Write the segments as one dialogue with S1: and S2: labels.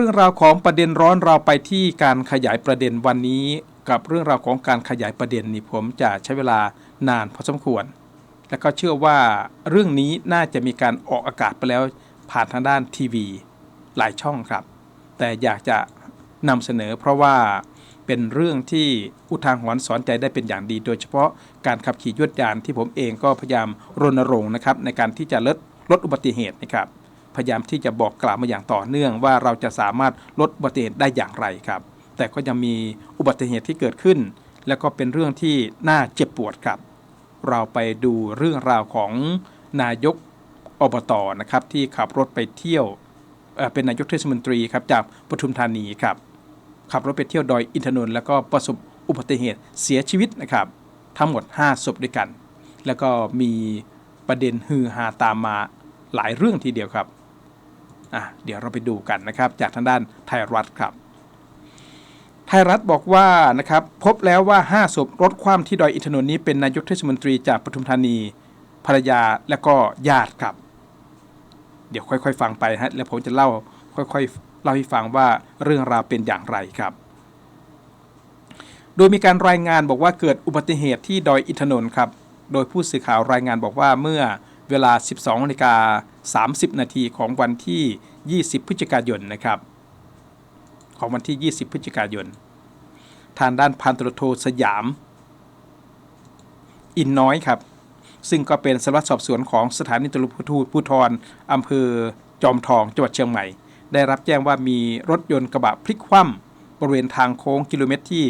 S1: เรื่องราวของประเด็นร้อนเราไปที่การขยายประเด็นวันนี้ กับเรื่องราวของการขยายประเด็นนี่ผมจะใช้เวลานานพอสมควร และก็เชื่อว่าเรื่องนี้น่าจะมีการออกอากาศไปแล้วผ่านทางด้านทีวี หลายช่องครับ แต่อยากจะนำเสนอเพราะว่าเป็นเรื่องที่อุทาหรณ์สอนใจได้เป็นอย่างดี โดยเฉพาะการขับขี่ยวดยานที่ผมเองก็พยายามรณรงค์นะครับในการที่จะลดลดอุบัติเหตุนะครับ พยายามที่จะบอกกล่าวมาอย่างต่อเนื่อง ว่าเราจะสามารถลดอุบัติเหตุได้อย่างไรครับ แต่ก็ยังมีอุบัติเหตุที่เกิดขึ้น และก็เป็นเรื่องที่น่าเจ็บปวดครับ เราไปดูเรื่องราวของนายกอบตนะครับที่ขับรถไปเที่ยวเเป็นนายกเทศมนตรีครับจากปทุมธานีครับขับรถไปเที่ยวดอยอินทนนท์แล้วก็ประสบอุบัติเหตุเสียชีวิตนะครับ ทั้งหมด 5 ศพด้วยกัน แล้วก็มีประเด็นฮือฮาตามมาหลายเรื่องทีเดียวครับ อะเดี๋ยวเราไปดูกันนะครับจากทางด้านไทยรัฐครับ ไทยรัฐบอกว่านะครับพบแล้วว่า 5 ศพรถคว่ำที่ดอยอินทนนท์นี้เป็นนายกเทศมนตรีจากปทุมธานีภรรยาและก็ญาติครับ เดี๋ยวค่อยๆ ฟังไปฮะแล้วผมจะเล่าค่อยๆเล่าให้ฟังว่าเรื่องราวเป็นอย่างไรครับ โดยมีการรายงานบอกว่าเกิดอุบัติเหตุที่ดอยอินทนนท์ครับ โดยผู้สื่อข่าวรายงานบอกว่าเมื่อ เวลา 12นาฬิกา30 นาทีของวันที่ 20 พฤศจิกายนนะครับ ของวันที่ 20 พฤศจิกายน ทางด้านพันตรโทสยาม อินน้อยครับ ซึ่งก็เป็นสารวัตรสอบสวนของสถานีตำรวจภูธรอำเภอจอมทองจังหวัดเชียงใหม่ ได้รับแจ้งว่ามีรถยนต์กระบะพลิกคว่ำบริเวณทางโค้งกิโลเมตรที่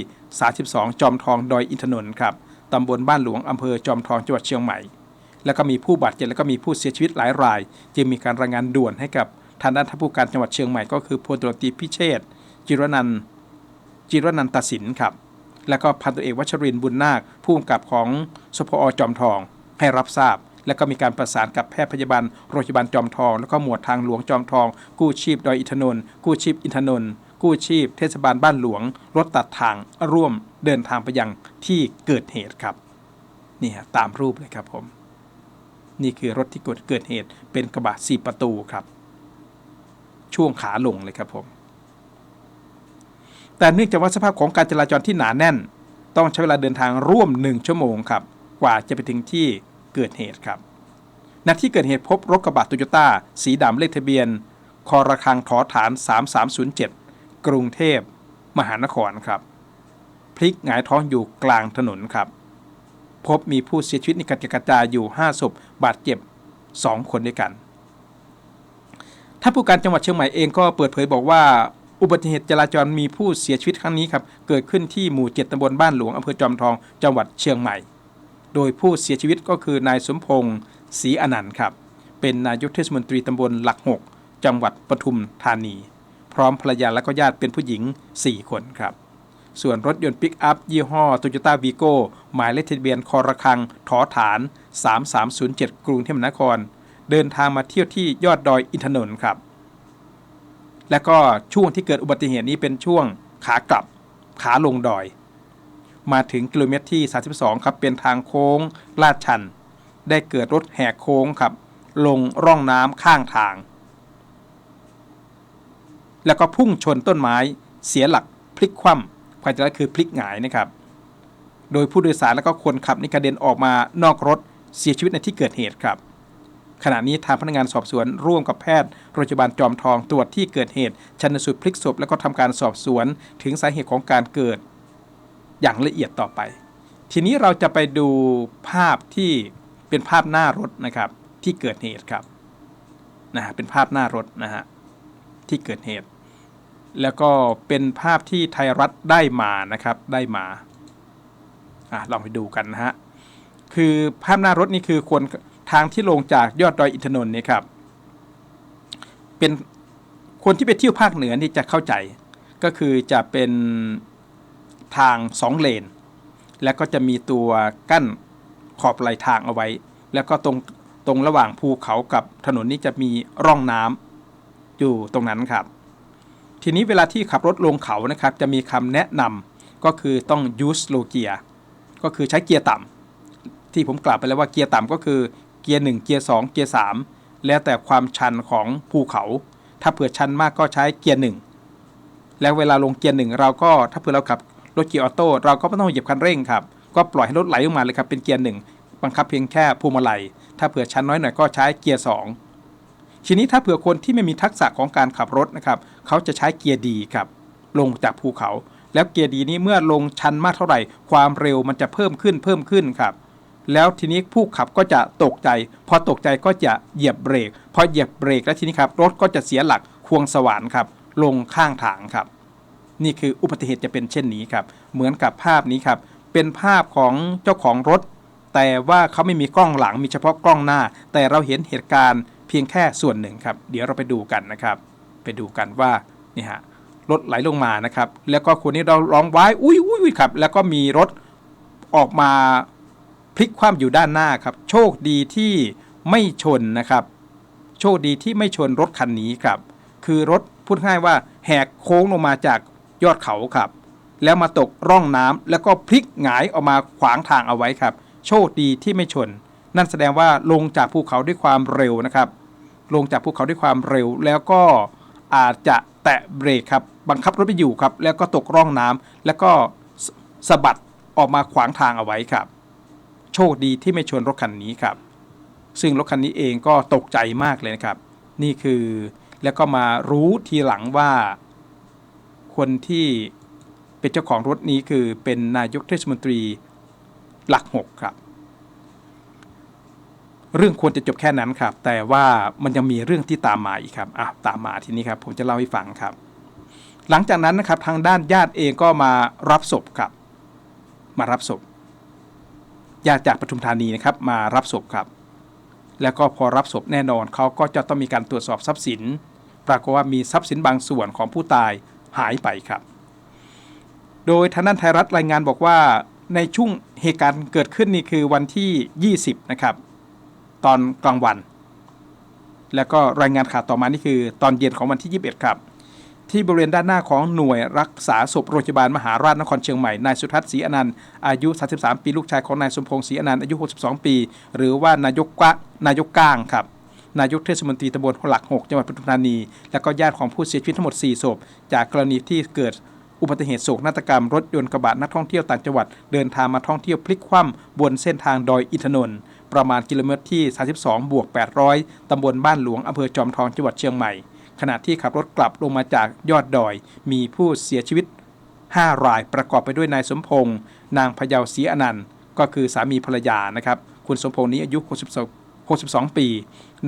S1: 32 จอมทองดอยอินทนนท์ครับตำบลบ้านหลวงอำเภอจอมทองจังหวัดเชียงใหม่ แล้วก็มีผู้บาดเจ็บแล้วก็มีผู้เสียชีวิตหลายราย จึงมีการรายงานด่วนให้กับทางด้านท่านผู้การจังหวัดเชียงใหม่ก็คือพลตรวจตีพิเชษจิรนันจิรนันตสินครับ แล้วก็พันตัวเอกวัชรินบุญนาคผู้กำกับของสพอจอมทอง ให้รับทราบ แล้วก็มีการประสานกับแพทย์พยาบาลโรงพยาบาลจอมทอง แล้วก็หมวดทางหลวงจอมทอง กู้ชีพดอยอินทนนท์กู้ชีพอินทนนท์กู้ชีพเทศบาลบ้านหลวง รถตัดทางร่วมเดินทางไปยังที่เกิดเหตุครับ นี่ฮะตามรูปเลยครับผม นี่คือรถที่เกิดเกิดเหตุเป็นกระบะสี่ประตูครับ ช่วงขาลงเลยครับผม แต่เนื่องจากว่าสภาพของการจราจรที่หนาแน่น ต้องใช้เวลาเดินทางร่วม 1 ชั่วโมงครับ กว่าจะไปถึงที่เกิดเหตุครับณที่เกิดเหตุพบรถกระบะโตโยต้าสีดำเลขทะเบียนคอระคังถอฐาน 3307 กรุงเทพ มหานครครับ พลิกหงายท้องอยู่กลางถนนครับ พบมีผู้เสียชีวิตในกระจายกระจายอยู่ 5 ศพ บาดเจ็บ 2 คนด้วยกันท่านผู้การจังหวัดเชียงใหม่เองก็เปิดเผยบอกว่า อุบัติเหตุจราจรมีผู้เสียชีวิตครั้งนี้ครับ เกิดขึ้นที่หมู่ 7ตำบลบ้านหลวงอำเภอจอมทอง จังหวัดเชียงใหม่ โดยผู้เสียชีวิตก็คือนายสมพงศ์ศรีอนันต์ครับ เป็นนายกเทศมนตรีตำบลหลักหกจังหวัดปทุมธานี พร้อมภรรยาและก็ญาติเป็นผู้หญิง 4 คนครับ ส่วนรถยนต์ปิกอัพยี่ห้อ Toyota Vigo หมายเลขทะเบียนคอระคังถอฐาน 3307 กรุงเทพมหานคร เดินทางมาเที่ยวที่ยอดดอยอินทนนท์ครับ และก็ช่วงที่เกิดอุบัติเหตุนี้เป็นช่วงขากลับขาลงดอย มาถึงกิโลเมตรที่ 32 ครับ เป็นทางโค้งลาดชัน ได้เกิดรถแหกโค้งครับ ลงร่องน้ำข้างทาง แล้วก็พุ่งชนต้นไม้เสียหลักพลิกคว่ำ ความจริงแล้คือพลิกหงายนะครับ โดยผู้โดยสารและก็คนขับนี่กระเด็นออกมานอกรถเสียชีวิตในที่เกิดเหตุครับ ขณะนี้ทางพนักงานสอบสวนร่วมกับแพทย์โรงพยาบาลจอมทองตรวจที่เกิดเหตุชันสูตรพลิกศพแล้วก็ทำการสอบสวนถึงสาเหตุของการเกิด อย่างละเอียดต่อไป ทีนี้เราจะไปดูภาพที่เป็นภาพหน้ารถนะครับที่เกิดเหตุครับนะฮะเป็นภาพหน้ารถนะฮะที่เกิดเหตุ แล้วก็เป็นภาพที่ไทยรัฐได้มานะครับได้มาอะลองไปดูกันนะฮะคือภาพหน้ารถนี่คือคนทางที่ลงจากยอดดอยอินทนนท์เนี่ยครับเป็นคนที่ไปเที่ยวภาคเหนือนี่จะเข้าใจ ก็คือจะเป็นทางสองเลน แล้วก็จะมีตัวกั้นขอบไหลทางเอาไว้ แล้วก็ตรงตรงระหว่างภูเขากับถนนนี้จะมีร่องน้ำอยู่ตรงนั้นครับ ทีนี้เวลาที่ขับรถลงเขานะครับจะมีคำแนะนำก็คือต้อง use low gear ก็คือใช้เกียร์ต่ำที่ผมกล่าวไปแล้วว่าเกียร์ต่ำก็คือเกียร์1เกียร์2เกียร์3แล้วแต่ความชันของภูเขา ถ้าเผื่อชันมากก็ใช้เกียร์1แล้วเวลาลงเกียร์หนึ่งเราก็ถ้าเผื่อเราขับรถเกียร์ออโต้เราก็ไม่ต้องเหยียบคันเร่งครับก็ปล่อยให้รถไหลลงมาเลยครับเป็นเกียร์หนึ่งบังคับเพียงแค่พวงมาลัยถ้าเผื่อชันน้อยหน่อยก็ใช้เกียร์สองทีนี้ถ้าเผื่อคนที่ไม่มีทักษะของการขับรถนะครับ เขาจะใช้เกียร์ดีครับลงจากภูเขา แล้วเกียร์ดีนี้เมื่อลงชันมากเท่าไหร่ ความเร็วมันจะเพิ่มขึ้นเพิ่มขึ้นครับ แล้วทีนี้ผู้ขับก็จะตกใจ พอตกใจก็จะเหยียบเบรก พอเหยียบเบรกแล้วทีนี้ครับรถก็จะเสียหลักควงสว่านครับ ลงข้างทางครับ นี่คืออุบัติเหตุจะเป็นเช่นนี้ครับ เหมือนกับภาพนี้ครับ เป็นภาพของเจ้าของรถ แต่ว่าเขาไม่มีกล้องหลังมีเฉพาะกล้องหน้า แต่เราเห็นเหตุการณ์เพียงแค่ส่วนหนึ่งครับ เดี๋ยวเราไปดูกันนะครับ ไปดูกันว่านี่ฮะรถไหลลงมานะครับ แล้วก็คนนี้เราร้องไว้อุ้ยอุ้ยอุ้ยครับ แล้วก็มีรถออกมาพลิกคว่ำอยู่ด้านหน้าครับ โชคดีที่ไม่ชนนะครับ โชคดีที่ไม่ชนรถคันนี้ครับ คือรถพูดง่ายว่าแหกโค้งลงมาจากยอดเขาครับ แล้วมาตกร่องน้ำแล้วก็พลิกหงายออกมาขวางทางเอาไว้ครับ โชคดีที่ไม่ชน นั่นแสดงว่าลงจากภูเขาด้วยความเร็วนะครับ ลงจากภูเขาด้วยความเร็วแล้วก็ อาจจะแตะเบรกครับบังคับรถไม่อยู่ครับ แล้วก็ตกร่องน้ำแล้วก็สสะบัดออกมาขวางทางเอาไว้ครับ โชคดีที่ไม่ชนรถคันนี้ครับ ซึ่งรถคันนี้เองก็ตกใจมากเลยนะครับ นี่คือแล้วก็มารู้ทีหลังว่า คนที่เป็นเจ้าของรถนี้คือเป็นนายกเทศมนตรีหลักหกครับ เรื่องควรจะจบแค่นั้นครับ แต่ว่ามันยังมีเรื่องที่ตามมาอีกครับอะตามมาทีนี้ครับผมจะเล่าให้ฟังครับ หลังจากนั้นนะครับทางด้านญาติเองก็มารับศพครับ มารับศพญาติจากปทุมธานีนะครับ มารับศพครับ แล้วก็พอรับศพแน่นอนเขาก็จะต้องมีการตรวจสอบทรัพย์สิน ปรากฏว่ามีทรัพย์สินบางส่วนของผู้ตายหายไปครับ โดยทางด้านไทยรัฐรายงานบอกว่าในช่วงเหตุการณ์เกิดขึ้นนี่คือวันที่ 20 นะครับ ตอนกลางวัน แล้วก็รายงานข่าวต่อมานี่คือ ตอนเย็นของวันที่ 21 ครับ ที่บริเวณด้านหน้าของหน่วยรักษาศพโรงพยาบาลมหาราชนครเชียงใหม่นายสุทัศน์ศรีอนันต์อายุ 33 ปีลูกชายของนายสมพงษ์ศรีอนันต์อายุ 62 ปี หรือว่านายกกะนายกก้างครับนายกเทศมนตรีตำบลหลัก 6 จังหวัดปทุมธานี และก็ญาติของผู้เสียชีวิตทั้งหมด 4 ศพ จากกรณีที่เกิดอุบัติเหตุโศกนาฏกรรม รถยนต์กระบะนักท่องเที่ยวต่างจังหวัด เดินทางมาท่องเที่ยวพลิกคว่ำบนเส้นทางดอยอินทนนท์ ประมาณกิโลเมตรที่ 32 บวก 800 ตำบลบ้านหลวงอำเภอจอมทองจังหวัดเชียงใหม่ ขณะที่ขับรถกลับลงมาจากยอดดอย มีผู้เสียชีวิต 5 รายประกอบไปด้วยนายสมพงษ์นางพยาวศรีอนันต์ ก็คือสามีภรรยานะครับ คุณสมพงษ์นี้อายุ62 ปี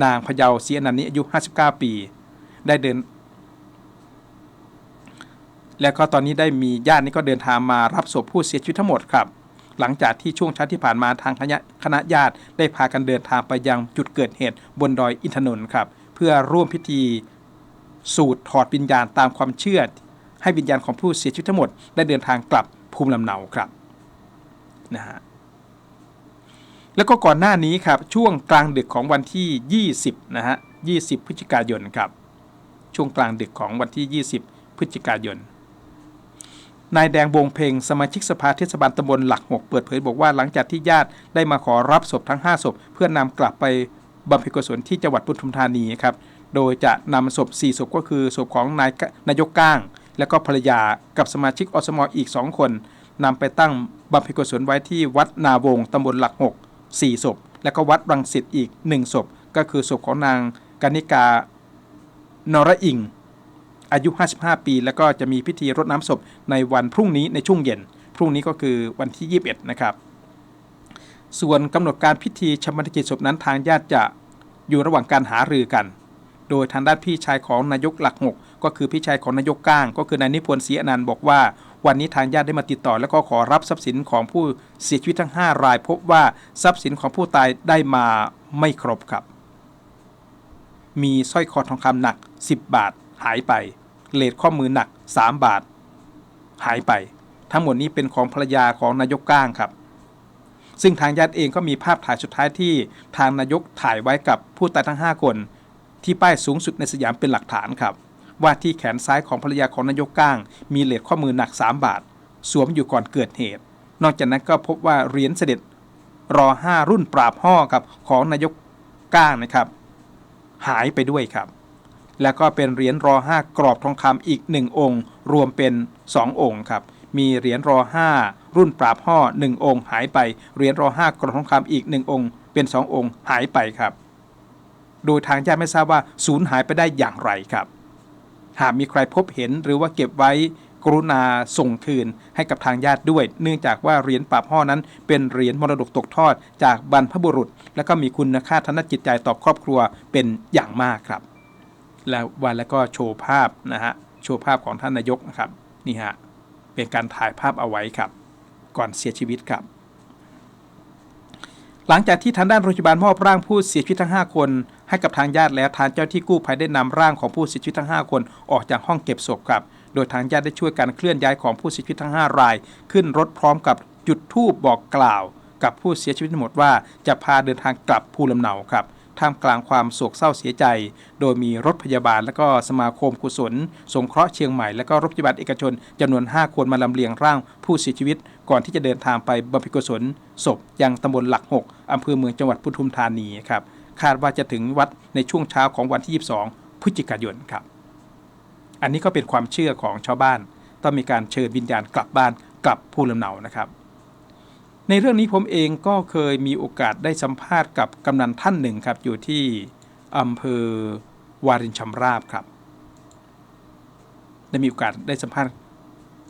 S1: นางพยาวศรีอนันต์นี้อายุ 59 ปี ได้เดินแล้วก็ตอนนี้ได้มีญาตินี่ก็เดินทางมารับศพผู้เสียชีวิตทั้งหมดครับ หลังจากที่ช่วงเช้าที่ผ่านมาทางคณะคณะญาติได้พากันเดินทางไปยังจุดเกิดเหตุบนดอยอินทนนท์ครับ เพื่อร่วมพิธีสูตรถอดวิญญาณตามความเชื่อ ให้วิญญาณของผู้เสียชีวิตทั้งหมดได้เดินทางกลับภูมิลำเนาครับนะฮะแล้วก็ก่อนหน้านี้ครับช่วงกลางดึกของวันที่ 20นะฮะ20 พฤศจิกายนครับช่วงกลางดึกของวันที่ 20 พฤศจิกายน นายแดงวงเพลงสมาชิกสภาเทศบาลตำบลหลักหกเปิดเผยบอกว่าหลังจากที่ญาติได้มาขอรับศพทั้ง 5 ศพ เพื่อนำกลับไปบำเพ็ญกุศลที่จังหวัดปทุมธานีครับ โดยจะนำศพ 4 ศพก็คือศพของนายนายกก้าง และก็ภรรยากับสมาชิกอสมอีก 2 คนนำไปตั้งบำเพ็ญกุศลไว้ที่วัดนาวงตำบลหลักหก4ศพ และก็วัดรังสิตอีก 1 ศพ ก็คือศพของนางกนิกานรอิง อายุ 55 ปี แล้วก็จะมีพิธีรดน้ำศพในวันพรุ่งนี้ในช่วงเย็น พรุ่งนี้ก็คือวันที่ 21 นะครับ ส่วนกำหนดการพิธีชำระกิจศพนั้นทางญาติจะอยู่ระหว่างการหารือกัน โดยทางด้านพี่ชายของนายกหลักหกก็คือพี่ชายของนายกก้าง ก็คือนายนิพนธ์ศรีอนันต์บอกว่าวันนี้ทางญาติได้มาติดต่อ แล้วก็ขอรับทรัพย์สินของผู้เสียชีวิตทั้ง 5 ราย พบว่าทรัพย์สินของผู้ตายได้มาไม่ครบครับ มีสร้อยคอทองคำหนัก 10 บาทหายไป เลทข้อมือหนัก 3 บาท หายไป ทั้งหมดนี้เป็นของภรรยาของนายกก้างครับ ซึ่งทางญาติเองก็มีภาพถ่ายสุดท้ายที่ทางนายกถ่ายไว้กับผู้ตายทั้ง 5 คน ที่ป้ายสูงสุดในสยามเป็นหลักฐานครับ ว่าที่แขนซ้ายของภรรยาของนายกก้าง มีเลทข้อมือหนัก 3 บาท สวมอยู่ก่อนเกิดเหตุ นอกจากนั้นก็พบว่าเหรียญเสด็จรอ5รุ่นปราบห่อครับของนายกก้างนะครับ หายไปด้วยครับ แล้วก็เป็นเหรียญรอ 5 กรอบทองคำอีก 1 องค์ รวมเป็น 2 องค์ครับ มีเหรียญรอ 5 รุ่นปราบห่อ1 องค์หายไป เหรียญรอ 5 กรอบทองคำอีก 1 องค์ เป็น 2 องค์หายไปครับ โดยทางญาติไม่ทราบว่าสูญหายไปได้อย่างไรครับ หากมีใครพบเห็นหรือว่าเก็บไว้กรุณาส่งคืนให้กับทางญาติด้วย เนื่องจากว่าเหรียญปราบห่อนั้น เป็นเหรียญมรดกตกทอดจากบรรพบุรุษ และก็มีคุณค่าทางด้านจิตใจต่อครอบครัวเป็นอย่างมากครับ แล้ววันแล้วก็โชว์ภาพนะฮะโชว์ภาพของท่านนายกนะครับนี่ฮะเป็นการถ่ายภาพเอาไว้ครับ ก่อนเสียชีวิตครับ หลังจากที่ทางด้านโรงพยาบาลมอบร่างผู้เสียชีวิตทั้ง 5 คน ให้กับทางญาติแล้วทางเจ้าที่กู้ภัยได้นำร่างของผู้เสียชีวิตทั้ง 5 คนออกจากห้องเก็บศพครับ โดยทางญาติได้ช่วยการเคลื่อนย้ายของผู้เสียชีวิตทั้ง 5 ราย ขึ้นรถพร้อมกับจุดธูปบอกกล่าว กับผู้เสียชีวิตทั้งหมดว่าจะพาเดินทางกลับภูลำเนาครับ ท่ามกลางความโศกเศร้าเสียใจ โดยมีรถพยาบาล และก็สมาคมกุศล สงเคราะห์เชียงใหม่ และก็รถพยาบาลเอกชนจำนวน 5 คนมาลำเลียงร่างผู้เสียชีวิต ก่อนที่จะเดินทางไปบำเพ็ญกุศลศพยังตำบลหลัก 6อำเภอเมืองจังหวัดปทุมธานีครับคาดว่าจะถึงวัดในช่วงเช้าของวันที่ 22 พฤศจิกายนครับ อันนี้ก็เป็นความเชื่อของชาวบ้าน ต้องมีการเชิญวิญญาณกลับบ้านกลับภูมิลำเนานะครับ ในเรื่องนี้ผมเองก็เคยมีโอกาสได้สัมภาษณ์กับกำนันท่านหนึ่งครับ อยู่ที่อำเภอวารินชำราบครับ ได้มีโอกาสได้สัมภาษณ์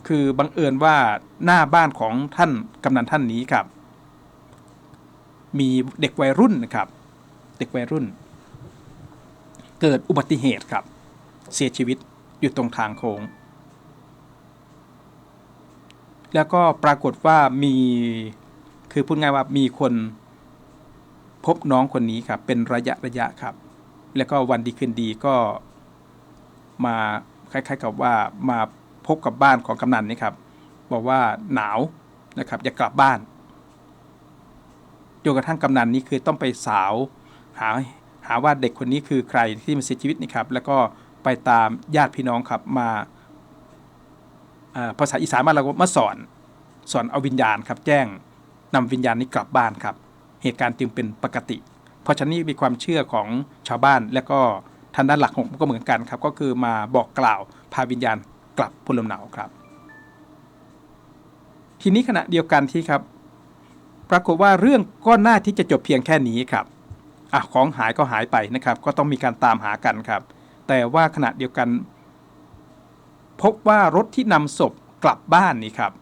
S1: คือบังเอิญว่าหน้าบ้านของท่านกำนันท่านนี้ครับ มีเด็กวัยรุ่นนะครับ เด็กวัยรุ่น เกิดอุบัติเหตุครับ เสียชีวิตอยู่ตรงทางโค้งแล้วก็ปรากฏว่ามี คือพูดง่ายว่ามีคนพบน้องคนนี้ครับเป็นระยะระยะครับ แล้วก็วันดีคืนดีก็มาคล้ายๆกับว่ามาพบกับบ้านของกำนันนี่ครับ บอกว่าหนาวนะครับอยากกลับบ้านจนกระทั่งกำนันนี้คือต้องไปสาวหาหาว่าเด็กคนนี้คือใครที่มาเสียชีวิตนี่ครับ แล้วก็ไปตามญาติพี่น้องครับมาภาษาอีสานมาเรามาสอนสอนเอาวิญญาณครับแจ้ง นำวิญญาณนี้กลับบ้านครับ เหตุการณ์จึงเป็นปกติ เพราะฉะนั้มีความเชื่อของชาวบ้านและก็ทางด้านหลักของก็เหมือนกันครับ ก็คือมาบอกกล่าวพาวิญญาณกลับภูมิลำเนาครับ ทีนี้ขณะเดียวกันที่ครับ ปรากฏว่าเรื่องก็น่าที่จะจบเพียงแค่นี้ครับอะของหายก็หายไปนะครับ ก็ต้องมีการตามหากันครับ แต่ว่าขณะเดียวกัน พบว่ารถที่นำศพกลับบ้านนี่ครับ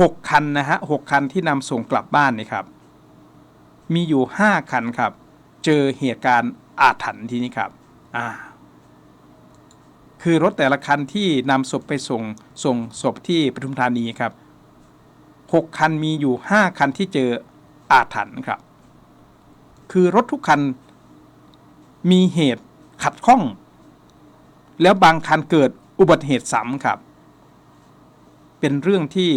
S1: หกคันนะฮะหกคันที่นำส่งกลับบ้านนี่ครับ มีอยู่ห้าคันครับ เจอเหตุการณ์อาถรรพ์ที่นี้ครับอ่าคือรถแต่ละคันที่นำศพไปส่งส่งศพที่ปทุมธานีครับหกคันมีอยู่ห้าคันที่เจออาถรรพ์ครับ คือรถทุกคันมีเหตุขัดข้อง แล้วบางคันเกิดอุบัติเหตุซ้ำครับ เป็นเรื่องที่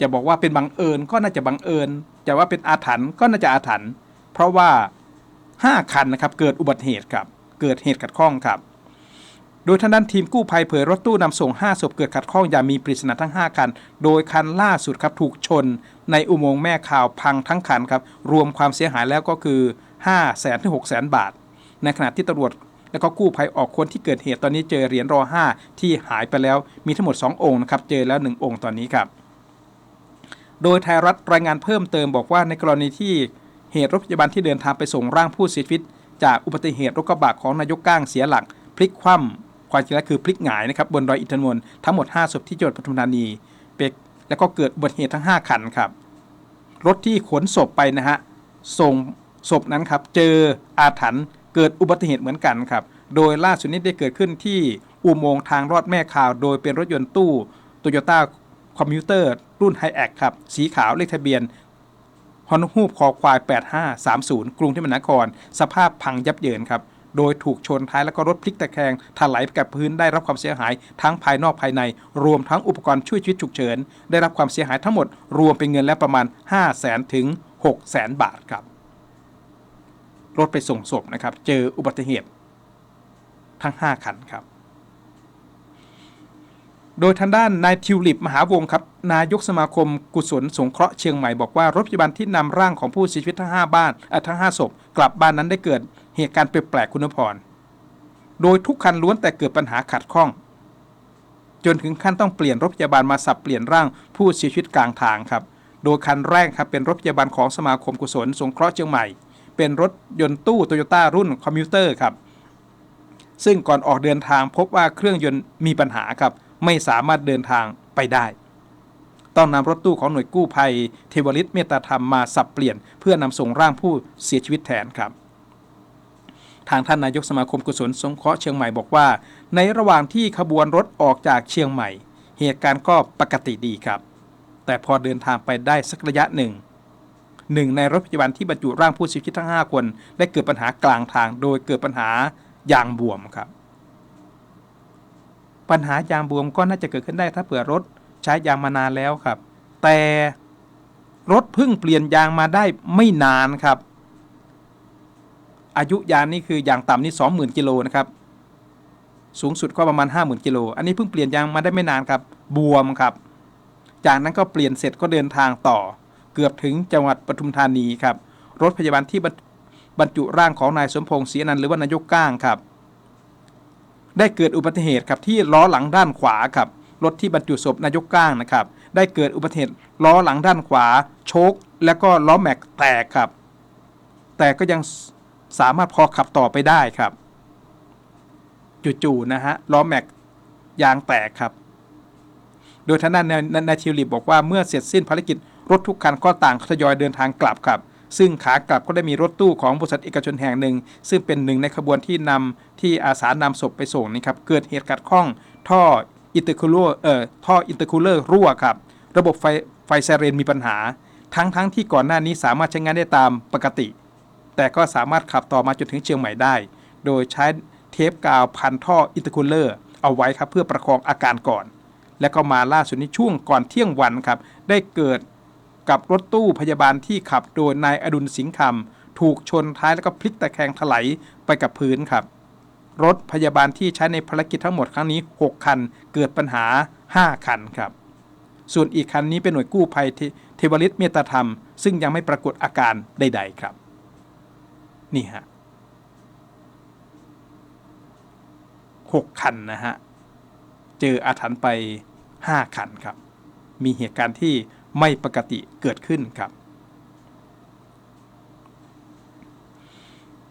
S1: จะบอกว่าเป็นบังเอิญก็น่าจะบังเอิญจะว่าเป็นอาถรรพ์ก็น่าจะอาถรรพ์เพราะว่า 5 คันนะครับเกิดอุบัติเหตุครับเกิดเหตุขัดข้องครับ โดยทางด้านทีมกู้ภัยเผยรถตู้นำส่ง 5 ศพเกิดขัดข้องอย่างมีปริศนาทั้ง 5 คัน โดยคันล่าสุดครับถูกชน ในอุโมงค์แม่ข่าวพังทั้งคันครับรวมความเสียหายแล้วก็คือ5 0 0แสนถึง6 0 0 0 0 บาท ในขณะที่ตำรวจแล้วก็กู้ภัยออกคนที่เกิดเหตุตอนนี้เจอเหรียญรอ5ที่หายไปแล้วมีทั้งหมด 2 องค์นะครับเจอแล้ว 1 องค์ตอนนี้ครับ โดยไทยรัฐรายงานเพิ่มเติมบอกว่าในกรณีที่เหตุรถพยาบาลที่เดินทางไปส่งร่างผู้เสียชีวิต จากอุบัติเหตุรถกระบะของนายกก้างเสียหลัก พลิกคว่ำความจริงแล้วคือพลิกหงายนะครับบนดอยอินทนนท์ทั้งหมด 5 ศพที่จังหวัดปทุมธานีเป็กแล้วก็เกิดอุบัติเหตุทั้ง 5 คันครับ รถที่ขนศพไปนะฮะส่งศพนั้นครับเจออาถรรพ์เกิดอุบัติเหตุเหมือนกันครับโดยล่าสุดนี้ได้เกิดขึ้นที่อุโมงค์ทางรอดแม่ข่าว โดยเป็นรถยนต์ตู้โตโยต้าคอมพิวเตอร์ รุ่นไฮแอคครับ สีขาวเลขทะเบียนฮอนฮูบคอควาย 8530 กรุงเทพมหานคร สภาพพังยับเยินครับ โดยถูกชนท้ายแล้วก็รถพลิกตะแคงถลายไปกับพื้นได้รับความเสียหายทั้งภายนอกภายใน รวมทั้งอุปกรณ์ช่วยชีวิตฉุกเฉิน ได้รับความเสียหายทั้งหมด รวมเป็นเงินแล้วประมาณ 5 0 0แสนถึง6 0แสนบาทครับ รถไปส่งศพนะครับ เจออุบัติเหตุทั้ง 5 คันครับ โดยทางด้านนายทิวลิปมหาวงครับ นายกสมาคมกุศลสงเคราะห์เชียงใหม่บอกว่ารถพยาบาลที่นำร่างของผู้เสียชีวิตทั้ง5บ้านทั้ง 5 ศพ กลับบ้านนั้นได้เกิดเหตุการณ์แปลกๆคุณพร โดยทุกคันล้วนแต่เกิดปัญหาขัดข้อง จนถึงขั้นต้องเปลี่ยนรถพยาบาลมาสับเปลี่ยนร่างผู้เสียชีวิตกลางทางครับ โดยคันแรกครับเป็นรถพยาบาลของสมาคมกุศลสงเคราะห์เชียงใหม่ เป็นรถยนต์ตู้โตโยต้ารุ่นคอมพิวเตอร์ครับ ซึ่งก่อนออกเดินทางพบว่าเครื่องยนต์มีปัญหาครับ ไม่สามารถเดินทางไปได้ ต้องนำรถตู้ของหน่วยกู้ภัย เทวริตเมตตาธรรมมาสับเปลี่ยน เพื่อนำส่งร่างผู้เสียชีวิตแทนครับทางท่านนายกสมาคมกุศลสงเคราะห์เชียงใหม่บอกว่า ในระหว่างที่ขบวนรถออกจากเชียงใหม่ เหตุการณ์ก็ปกติดีครับ แต่พอเดินทางไปได้สักระยะหนึ่งหนึ่งในรถพยาบาลที่บรรจุร่างผู้เสียชีวิตทั้ง 5 คน ได้เกิดปัญหากลางทาง โดยเกิดปัญหายางบวมครับ ปัญหายางบวมก็น่าจะเกิดขึ้นได้ถ้าเผื่อรถใช้ยางมานานแล้วครับ แต่รถเพิ่งเปลี่ยนยางมาได้ไม่นานครับ อายุยางนี่คืออย่างต่ำนี่20,000กิโลนะครับสูงสุดก็ประมาณ 50,000กิโลอันนี้เพิ่งเปลี่ยนยางมาได้ไม่นานครับ บวมครับ จากนั้นก็เปลี่ยนเสร็จก็เดินทางต่อ เกือบถึงจังหวัดปทุมธานีครับ รถพยาบาลที่บรรจุร่างของนายสมพงษ์ศรีนันหรือว่านายกก้างครับ ได้เกิดอุบัติเหตุครับที่ล้อหลังด้านขวาครับรถที่บรรจุศพนายกก้างนะครับ ได้เกิดอุบัติเหตุล้อหลังด้านขวา โชคแล้วก็ล้อแม็กแตกครับ แต่ก็ยังสามารถพอขับต่อไปได้ครับจู่ๆนะฮะล้อแม็กยางแตกครับ โดยทางด้านนายทิวลิปบอกว่าเมื่อเสร็จสิ้นภารกิจรถทุกคันก็ต่างทยอยเดินทางกลับครับ ซึ่งขากลับก็ได้มีรถตู้ของบริษัทเอกชนแห่งหนึ่ง ซึ่งเป็นหนึ่งในขบวนที่นำที่อาสานำศพไปส่งนี่ครับ เกิดเหตุขัดข้อง ท่ออินเตอร์คูลเลอร์เอ่อท่ออินเตอร์คูลเลอร์รั่วครับ ระบบไฟไฟไซเรนมีปัญหา ทั้งทั้งที่ก่อนหน้านี้สามารถใช้งานได้ตามปกติ แต่ก็สามารถขับต่อมาจนถึงเชียงใหม่ได้ โดยใช้เทปกาวพันท่ออินเตอร์คูลเลอร์เอาไว้ครับเพื่อประคองอาการก่อน และก็มาล่าสุดในช่วงก่อนเที่ยงวันครับได้เกิด กับรถตู้พยาบาลที่ขับโดยนายอดุลสิงห์คำถูกชนท้ายแล้วก็พลิกตะแคงถลายไปกับพื้นครับ รถพยาบาลที่ใช้ในภารกิจทั้งหมดครั้งนี้ 6 คัน เกิดปัญหา 5 คันครับ ส่วนอีกคันนี้เป็นหน่วยกู้ภัยเททวริตเมตธรรม ซึ่งยังไม่ปรากฏอาการใด ๆ ครับ นี่ฮะหกคันนะฮะ เจออาถรรพ์ไป5คันครับ มีเหตุการณ์ที่ ไม่ปกติเกิดขึ้นครับ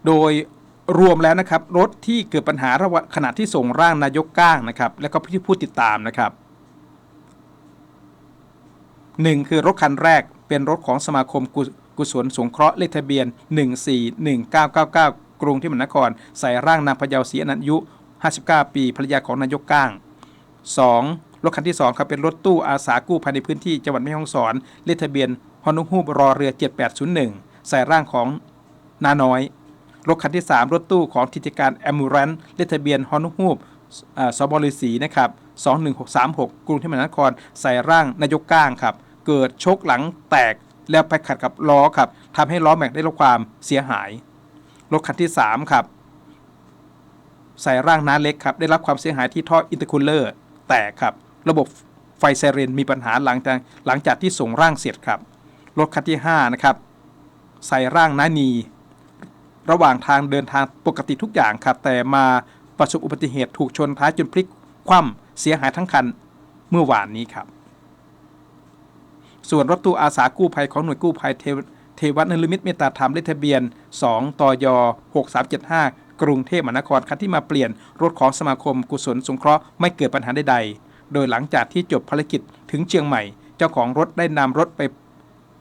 S1: โดยรวมแล้วนะครับรถที่เกิดปัญหาระหว่างขณะที่ส่งร่างนายกก้างนะครับ แล้วก็ที่ผู้ติดตามนะครับหนึ่งคือรถคันแรกเป็นรถของสมาคมกุศลสงเคราะห์เลขทะเบียน 141999 กรุงเทพมหานคร ใส่ร่างนางพยาวศรีอนันยุ 59 ปีภรรยาของนายกก้าง 2. รถคันที่ 2 ครับเป็นรถตู้อาสากู้ภายในพื้นที่จังหวัดแม่ฮ่องสอนเลขทะเบียนฮอนุฮูบรอเรือ 7801 ใส่ร่างของนาน้อย รถคันที่ 3 รถตู้ของทิติการแอมูรันเลขทะเบียนฮอนุฮูบสบฤษีนะครับ21636 กรุงเทพมหานคร ใส่ร่างนายกก้างครับ เกิดชกหลังแตกแล้วไปขัดกับล้อครับทำให้ล้อแม็กได้รับความเสียหาย รถคันที่ 3 ครับ ใส่ร่างน้าเล็กครับ ได้รับความเสียหายที่ท่ออินเตอร์คูลเลอร์แตกครับ ระบบไฟไซเรนมีปัญหาหลังจากหลังจากที่ส่งร่างเสร็จครับรถคันที่5นะครับใส่ร่างน้านี ระหว่างทางเดินทางปกติทุกอย่างครับแต่มาประสบอุบัติเหตุถูกชนท้ายจนพลิกคว่ำเสียหายทั้งคันเมื่อวานนี้ครับ ส่วนรถตู้อาสากู้ภัยของหน่วยกู้ภัยเทวเทวัตนลมิตเมตตาธรรมเลขทะเบียน 2ตย6375 กรุงเทพมหานครคันที่มาเปลี่ยนรถของสมาคมกุศลสงเคราะห์ไม่เกิดปัญหาใดๆ โดยหลังจากที่จบภารกิจถึงเชียงใหม่ เจ้าของรถได้นำรถไป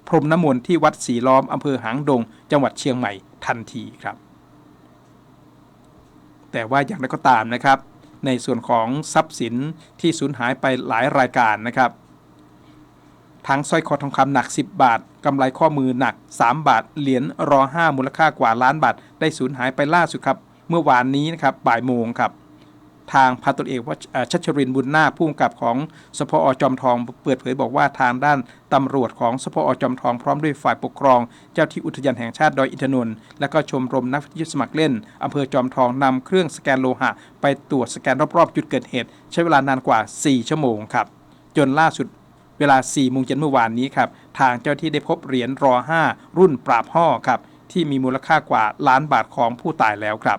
S1: พรมน้ำมนต์ที่วัดสีล้อมอำเภอหางดง จังหวัดเชียงใหม่ทันทีครับ แต่ว่าอย่างไรก็ตามนะครับ ในส่วนของทรัพย์สินที่สูญหายไปหลายรายการนะครับ ทั้งสร้อยคอทองคำหนัก 10 บาทกำไรข้อมือหนัก 3 บาท เหรียญรอ5มูลค่ากว่าล้านบาท ได้สูญหายไปล่าสุดครับ เมื่อวานนี้นะครับบ่ายโมงครับ ทางพันตำรวเอกวชเอ่อชัชรินบุญนาผู้กำกับของสพอจอมทอง เปิดเผยบอกว่าทางด้านตำรวจของสพอจอมทองพร้อมด้วยฝ่ายปกครอง เจ้าที่อุทยานแห่งชาติดอยอินทนนท์และก็ชมรมนักวิทยุสมัครเล่นอำเภอจอมทองนำเครื่องสแกนโลหะ ไปตรวจสแกนรอบๆ จุดเกิดเหตุ ใช้เวลานานกว่า 4 ชั่วโมงครับ จนล่าสุดเวลา4โมงเย็นเมื่อวานนี้ครับทางเจ้าที่ได้พบเหรียญรอ5รุ่นปราบห่อครับที่มีมูลค่ากว่าล้านบาทของผู้ตายแล้วครับ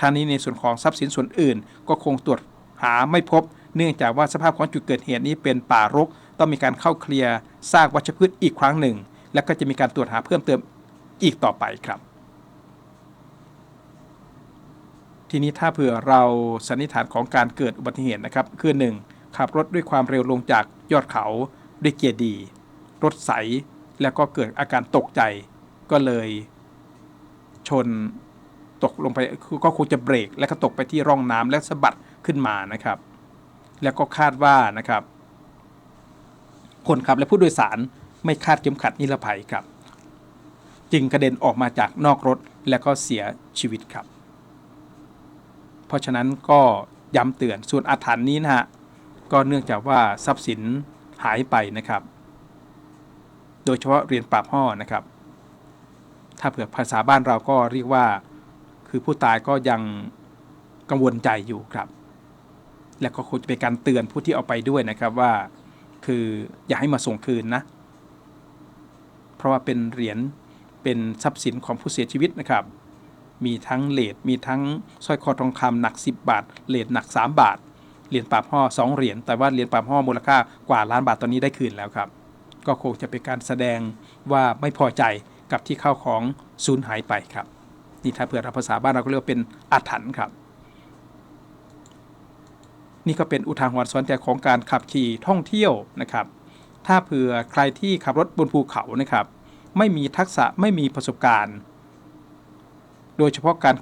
S1: ทางนี้ในส่วนของทรัพย์สินส่วนอื่น ก็คงตรวจหาไม่พบ เนื่องจากว่าสภาพของจุดเกิดเหตุนี้เป็นป่ารก ต้องมีการเข้าเคลียร์ซากวัชพืชอีกครั้งหนึ่ง และก็จะมีการตรวจหาเพิ่มเติมอีกต่อไปครับ ทีนี้ถ้าเผื่อเราสันนิษฐานของการเกิดอุบัติเหตุนะครับคือ 1. ขับรถด้วยความเร็วลงจากยอดเขาด้วยเกียร์ดี รถใสแล้วก็เกิดอาการตกใจ ก็เลยชน ตกลงไปก็คงจะเบรก แล้วก็ตกไปที่ร่องน้ำและสะบัดขึ้นมานะครับ แล้วก็คาดว่านะครับ คนขับและผู้โดยสารไม่คาดเข็มขัดนิรภัยครับ จึงกระเด็นออกมาจากนอกรถแล้วก็เสียชีวิตครับ เพราะฉะนั้นก็ย้ำเตือนส่วนอาถรรพ์นี้นะฮะก็เนื่องจากว่าทรัพย์สินหายไปนะครับ โดยเฉพาะเรียญปราบห่อนะครับ ถ้าเผื่อภาษาบ้านเราก็เรียกว่า คือผู้ตายก็ยังกังวลใจอยู่ครับ และก็คงจะเป็นการเตือนผู้ที่เอาไปด้วยนะครับว่า คืออย่าให้มาส่งคืนนะ เพราะว่าเป็นเหรียญเป็นทรัพย์สินของผู้เสียชีวิตนะครับ มีทั้งเลดมีทั้งสร้อยคอทองคำหนัก 10 บาทเลดหนัก 3 บาทเหรียญปาบห่อ2เหรียญแต่ว่าเหรียญปาบห่อมูลค่ากว่าล้านบาทตอนนี้ได้คืนแล้วครับ ก็คงจะเป็นการแสดงว่าไม่พอใจกับที่เข้าของสูญหายไปครับ นี่ถ้าเผื่อเราภาษาบ้านเราก็เรียกว่าเป็นอาถรรพ์ครับ นี่ก็เป็นอุทาหรณ์สอนใจของการขับขี่ท่องเที่ยวนะครับ ถ้าเผื่อใครที่ขับรถบนภูเขานะครับ ไม่มีทักษะไม่มีประสบการณ์ โดยเฉพาะการ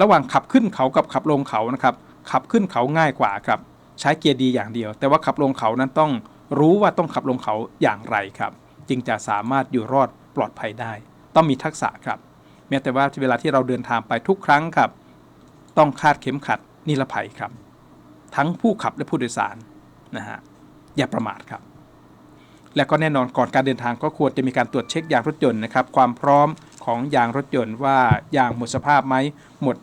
S1: ระหว่างขับขึ้นเขากับขับลงเขานะครับ ขับขึ้นเขาง่ายกว่าครับ ใช้เกียร์ดีอย่างเดียว แต่ว่าขับลงเขานั้นต้องรู้ว่าต้องขับลงเขาอย่างไรครับ จึงจะสามารถอยู่รอดปลอดภัยได้ ต้องมีทักษะครับ แม้แต่ว่าเวลาที่เราเดินทางไปทุกครั้งครับ ต้องคาดเข็มขัดนิรภัยครับ ทั้งผู้ขับและผู้โดยสารนะฮะอย่าประมาทครับ และก็แน่นอนก่อนการเดินทางก็ควรจะมีการตรวจเช็คยางรถยนต์นะครับ ความพร้อมของยางรถยนต์ว่ายางหมดสภาพไหมหมด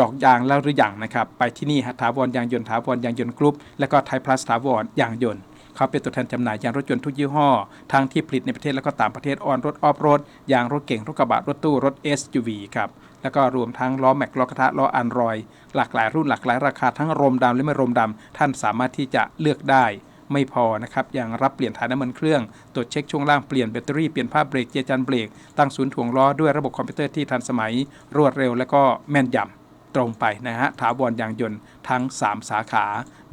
S1: ดอกยางแล้วหรือยังนะครับ ไปที่นี่ฮะถาวรยางยนต์ถาวรยางยนต์กรุ๊ปและก็ไทยพลัสถาวรยางยนต์ เขาเป็นตัวแทนจำหน่ายยางรถยนต์ทุกยี่ห้อ ทั้งที่ผลิตในประเทศและก็ต่างประเทศออนรถออฟรถยางรถเก่งรถกระบะรถตู้รถ SUV ครับแล้วก็รวมทั้งล้อแม็กล้อกระทะล้ออันรอย หลากหลายรุ่นหลากหลายราคาทั้งรมดำและไม่รมดำท่านสามารถที่จะเลือกได้ไม่พอนะครับ ยังรับเปลี่ยนถ่ายน้ำมันเครื่อง ตรวจเช็คช่วงล่างเปลี่ยนแบตเตอรี่เปลี่ยนผ้าเบรกเจียจันเบรก ตั้งศูนย์ถ่วงล้อด้วยระบบคอมพิวเตอร์ที่ทันสมัย รวดเร็วและก็แม่นยำ ตรงไปนะฮะถาวรยางยนต์ทั้ง 3 สาขา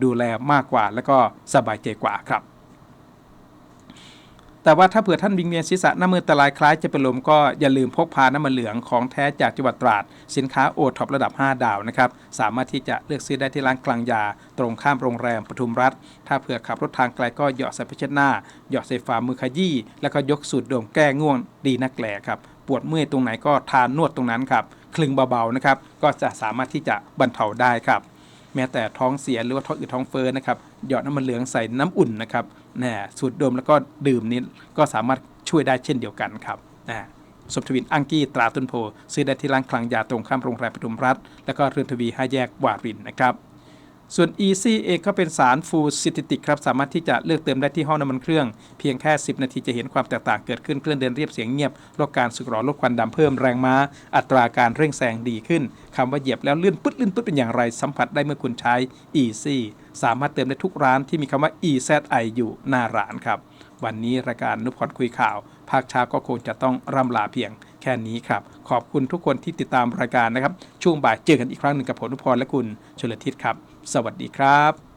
S1: ดูแลมากกว่า และก็สบายใจกว่าครับ แต่ว่าถ้าเผื่อท่านวิงเวียนศีรษะหน้ามือตะลายคล้ายจะเป็นลมก็อย่าลืมพกพาน้ำมันเหลืองของแท้จากจังหวัดตราด สินค้าโอท็อประดับ 5 ดาวนะครับ สามารถที่จะเลือกซื้อได้ที่ร้านกลางยา ตรงข้ามโรงแรมปทุมรัฐ ถ้าเผื่อขับรถทางไกลก็เหยาะใส่ผ้าเช็ดหน้าเหยาะใส่ฝ่ามือขยี้แล้วก็ยกสูตรดมแก้ง่วงดีนักแหล่ครับปวดเมื่อยตรงไหนก็ทานนวดตรงนั้นครับ คลึงเบาๆนะครับ ก็จะสามารถที่จะบรรเทาได้ครับ แม้แต่ท้องเสียหรือว่าท้องอืดท้องเฟ้อนะครับหยอดน้ำมันเหลืองใส่น้ำอุ่นนะครับนะสูตรดมแล้วก็ดื่มนี้ก็สามารถช่วยได้เช่นเดียวกันครับนะสมทวินอังกี้ตราตุนโพซื้อได้ที่ร้านคลังยาตรงข้ามโรงแรมปทุมรัฐ แล้วก็เรือนทวีห้าแยกวารินนะครับ ส่วน Easy เองก็เป็นสารฟูซิติติกครับ สามารถที่จะเลือกเติมได้ที่ห้องน้ำมันเครื่อง เพียงแค่ 10 นาทีจะเห็นความแตกต่างเกิดขึ้นเครื่องเดินเรียบเสียงเงียบลดการสึกหรอลดควันดำเพิ่มแรงม้า อัตราการเร่งแซงดีขึ้นคำว่าเหยียบแล้วลื่นปึ๊ดลื่นปึ๊ดเป็นอย่างไรสัมผัสได้เมื่อคุณใช้ Easy สามารถเติมได้ทุกร้านที่มีคำว่า EZI อยู่หน้าร้านครับวันนี้รายการนุพรคุยข่าว ภาคเช้าก็คงจะต้องร่ำลาเพียงแค่นี้ครับ ขอบคุณทุกคนที่ติดตามรายการนะครับ ช่วงบ่ายเจอกันอีกครั้งหนึ่งกับผมนุพรและคุณชลทิศครับ สวัสดีครับ